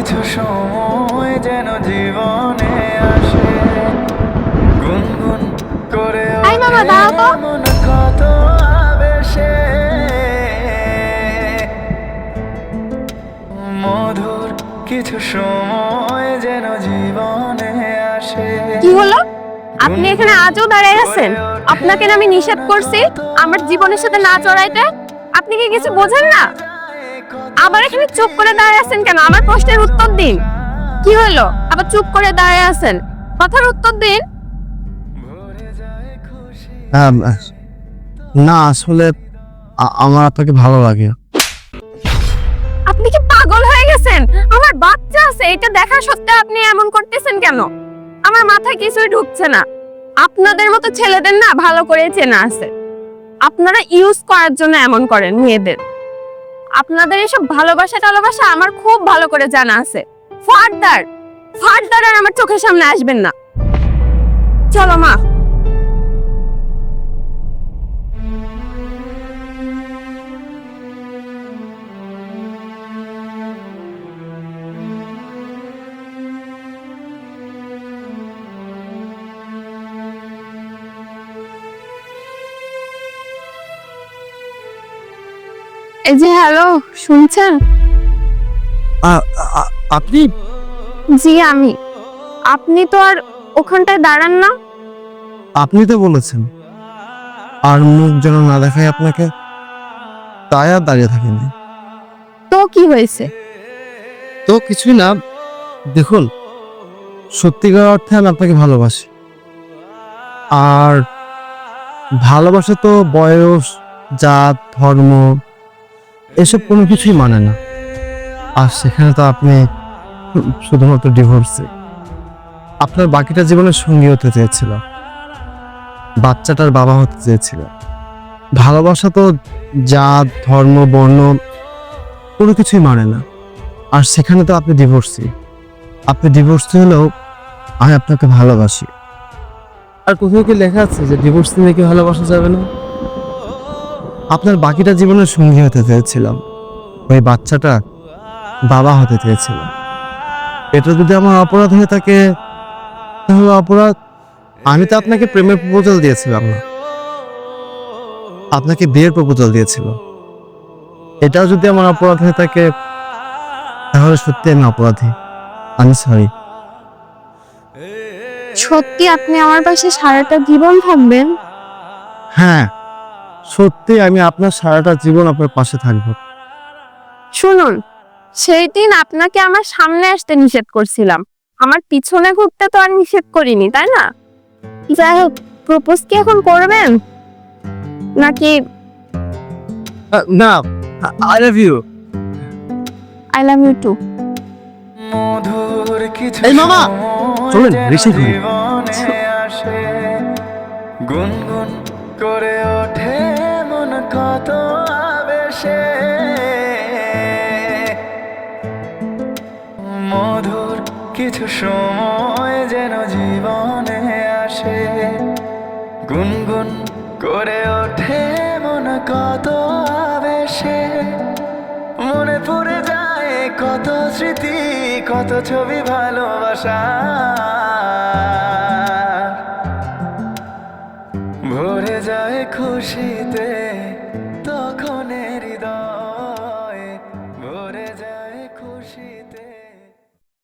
কিছু সময় যেন জীবনে আসে। গুনগুন করে। মন কত আবেশে। মধুর কিছু সময় যেন জীবনে আসে। কি হলো? আপনি এখানে আজও দাঁড়ায় আছেন? আপনাকে না আমি নিষেধ করছি আমার জীবনের সাথে না চড়াইতে। আপনি কি কিছু বোঝেন না? আবার এখানে চুপ করে দাঁড়িয়ে আছেন কেন? আমার প্রশ্নের উত্তর দিন। কি হলো? আবার চুপ করে দাঁড়িয়ে আছেন। কথার উত্তর দিন। না আসলে আমার আপনাকে ভালো লাগে। আপনি কি পাগল হয়ে গেছেন? আমার বাচ্চা আছে এটা দেখা সত্ত্বেও আপনি এমন করতেছেন কেন? আমার মাথায় কিছুই ঢুকছে না। আপনাদের মতো ছেলেদের না ভালো করে চেনা আছে। আপনারা ইউজ করার জন্য এমন করেন মেয়েদের। আপনাদের এসব ভালোবাসা টালোবাসা আমার খুব ভালো করে জানা আছে। ফার্দার ফার্দার আর আমার চোখের সামনে আসবেন না। চলো মা। এই যে হ্যালো শুনছেন? আপনি? জি আমি। আপনি তো আর ওখানটায় দাঁড়ান না? আপনি তো বলেছেন। আর মুখ যেন না দেখায় আপনাকে তাই আর দাঁড়িয়ে থাকেনি। তো কি হয়েছে? তো কিছুই না। দেখুন সত্যিকার অর্থে আমি আপনাকে ভালোবাসি। আর ভালোবাসা তো বয়স জাত ধর্ম এসব কোনো কিছুই মানে না। আর সেখানে তো আপনি শুধুমাত্র ডিভোর্সে আপনার বাকিটা জীবনের সঙ্গী হতে চেয়েছিল। বাচ্চাটার বাবা হতে চেয়েছিল। ভালোবাসা তো জাত, ধর্ম, বর্ণ কোনো কিছুই মানে না। আর সেখানে তো আপনি ডিভোর্সি আপনি ডিভোর্সি হলেও আমি আপনাকে ভালোবাসি। আর কোথাও কি লেখা আছে যে ডিভোর্স নিয়ে কি ভালোবাসা যাবে না? আপনার বাকিটা জীবনের সঙ্গী হতে চেয়েছিলাম। ওই বাচ্চাটা বাবা হতে চেয়েছিলাম। এটা যদি আমার অপরাধ হয়ে থাকে তাহলে অপরাধ আমি তো আপনাকে প্রেমের প্রপোজাল দিয়েছিলাম না। আপনাকে বিয়ের প্রপোজাল দিয়েছিলাম। এটাও যদি আমার অপরাধ হয়ে থাকে তাহলে সত্যি আমি অপরাধী। আমি সরি সত্যি আপনি আমার পাশে সারাটা জীবন থাকবেন? হ্যাঁ। সত্যি আমি আপনার সারাটা জীবন আপনার পাশে থাকব। শুনুন সেই দিন আপনাকে আমার সামনে আসতে নিষেধ করছিলাম। আমার পিছনে ঘুরতে তো আর নিষেধ করিনি তাই না? যাই হোক প্রপোজ কি এখন করবেন? নাকি না I love you I love you too মধুর কিছু এই মামা, চলেন, যেন রিক্সায় করি। গুনগুন করে ওঠে। কিছু সময় যেন জীবনে আসে। গুনগুন করে ওঠে মন কত আবেশে। মনে পড়ে যায় কত স্মৃতি, কত ছবি ভালোবাসা। ভরে যায় খুশিতে